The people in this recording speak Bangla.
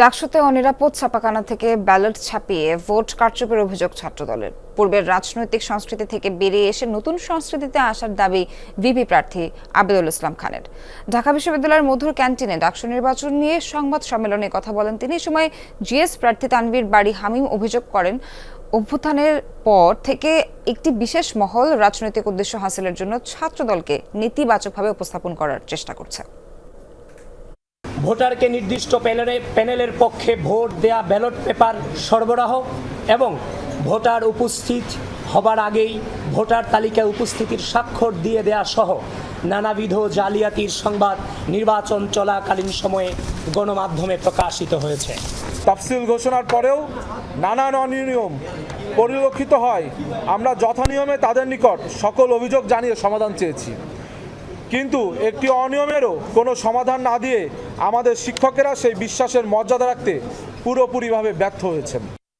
ডাকসুতে অনিরাপদ ছাপাখানা থেকে ব্যালট ছাপিয়ে ভোট কারচুপির অভিযোগ ছাত্রদলের। পূর্বের রাজনৈতিক সংস্কৃতি থেকে বেরিয়ে এসে নতুন সংস্কৃতিতে আসার দাবি ভিপি প্রার্থী আবেদুল ইসলাম খানের। ঢাকা বিশ্ববিদ্যালয়ের মধুর ক্যান্টিনে ডাকসু নির্বাচন নিয়ে সংবাদ সম্মেলনে কথা বলেন তিনি। সময় জিএস প্রার্থী তানভীর বাড়ি হামিম অভিযোগ করেন, অভ্যুত্থানের পর থেকে একটি বিশেষ মহল রাজনৈতিক উদ্দেশ্য হাসিলের জন্য ছাত্রদলকে নেতিবাচকভাবে উপস্থাপন করার চেষ্টা করছে। ভোটারকে নির্দিষ্ট প্যানেলে, প্যানেলের পক্ষে ভোট দেয়া ব্যালট পেপার সরবরাহ এবং ভোটার উপস্থিত হবার আগেই ভোটার তালিকায় উপস্থিতির স্বাক্ষর দিয়ে দেয়া সহ নানাবিধ জালিয়াতির সংবাদ নির্বাচন চলাকালীন সময়ে গণমাধ্যমে প্রকাশিত হয়েছে। তফসিল ঘোষণার পরেও নানান অনিয়ম পরিলক্ষিত হয়। আমরা যথানিয়মে তাদের নিকট সকল অভিযোগ জানিয়ে সমাধান চেয়েছি। কিন্তু একটি অনিয়মেরও কোনো সমাধান না দিয়ে আমাদের শিক্ষকেরা সেই বিশ্বাসের মর্যাদা রাখতে পুরোপুরিভাবে ব্যর্থ হয়েছেন।